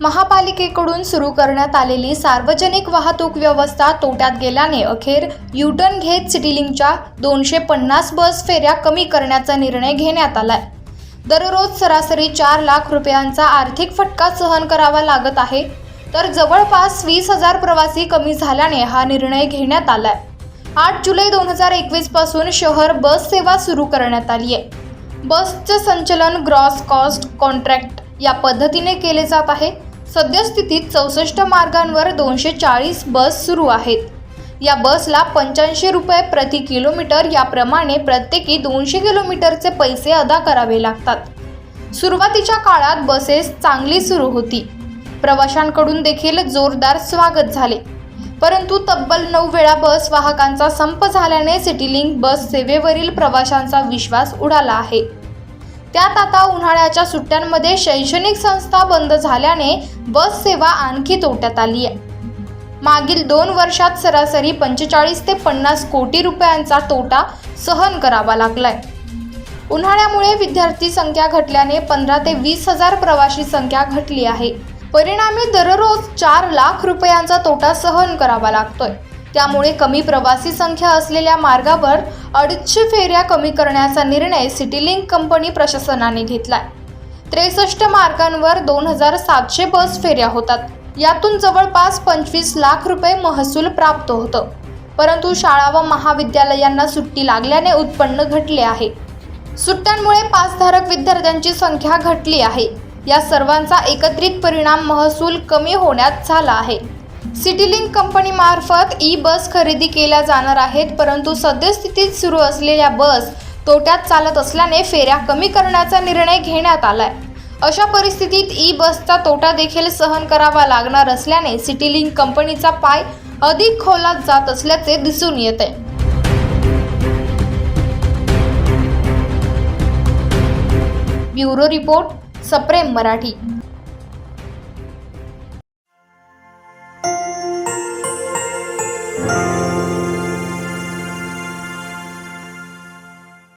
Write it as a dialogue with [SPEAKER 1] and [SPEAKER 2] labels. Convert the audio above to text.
[SPEAKER 1] महापालिकेकडून सुरू करण्यात आलेली सार्वजनिक वाहतूक व्यवस्था तोट्यात गेल्याने अखेर युटर्न घेत सिटीलिंगच्या दोनशे पन्नास बस फेऱ्या कमी करण्याचा निर्णय घेण्यात आलाय. दररोज सरासरी चार लाख रुपयांचा आर्थिक फटका सहन करावा लागत आहे तर जवळपास वीस हजार प्रवासी कमी झाल्याने हा निर्णय घेण्यात आलाय. आठ जुलै दोन हजार एकवीसपासून शहर बस सेवा सुरू करण्यात आली आहे. बसचं संचलन ग्रॉस कॉस्ट कॉन्ट्रॅक्ट या पद्धतीने केले जात आहे. सद्यस्थितीत चौसष्ट मार्गांवर दोनशे चाळीस बस सुरू आहेत. या बसला पंच्याऐंशी रुपये प्रति किलोमीटर याप्रमाणे प्रत्येकी दोनशे किलोमीटरचे पैसे अदा करावे लागतात. सुरुवातीच्या काळात बसेस चांगली सुरू होती. प्रवाशांकडून देखील जोरदार स्वागत झाले. परंतु तब्बल नऊ वेळा बस वाहकांचा संप झाल्याने सिटीलिंक बस सेवेवरील प्रवाशांचा विश्वास उडाला आहे. त्यात आता उन्हाळ्याच्या सुट्ट्यांमध्ये शैक्षणिक संस्था बंद झाल्याने बस सेवा आणखी तोट्यात आली आहे. मागील दोन वर्षात सरासरी पंचेचाळीस ते पन्नास कोटी रुपयांचा तोटा सहन करावा लागलाय. उन्हाळ्यामुळे विद्यार्थी संख्या घटल्याने पंधरा ते वीस हजार प्रवाशी संख्या घटली आहे. परिणामी दररोज चार लाख रुपयांचा तोटा सहन करावा लागतोय. त्यामुळे कमी प्रवासी संख्या असलेल्या मार्गावर अडीचशे फेऱ्या कमी करण्याचा निर्णय सिटीलिंक कंपनी प्रशासनाने घेतलाय. त्रेसष्ट मार्गांवर दोन हजार सातशे बस फेऱ्या होतात. यातून जवळपास पंचवीस लाख रुपये महसूल प्राप्त होतं. परंतु शाळा व महाविद्यालयांना सुट्टी लागल्याने उत्पन्न घटले आहे. सुट्ट्यांमुळे पासधारक विद्यार्थ्यांची संख्या घटली आहे. या सर्वांचा एकत्रित परिणाम महसूल कमी होण्यात झाला आहे. सिटीलिंक कंपनीमार्फत ई बस खरेदी केल्या जाणार आहेत परंतु सद्यस्थितीत सुरू असलेल्या बस तोट्यात चालत असल्याने फेऱ्या कमी करण्याचा निर्णय घेण्यात आलाय. अशा परिस्थितीत ई बसचा तोटा देखील सहन करावा लागणार असल्याने सिटीलिंक कंपनीचा पाय अधिक खोलात जात असल्याचे दिसून येत आहे ब्युरो रिपोर्ट सप्रेम मराठी.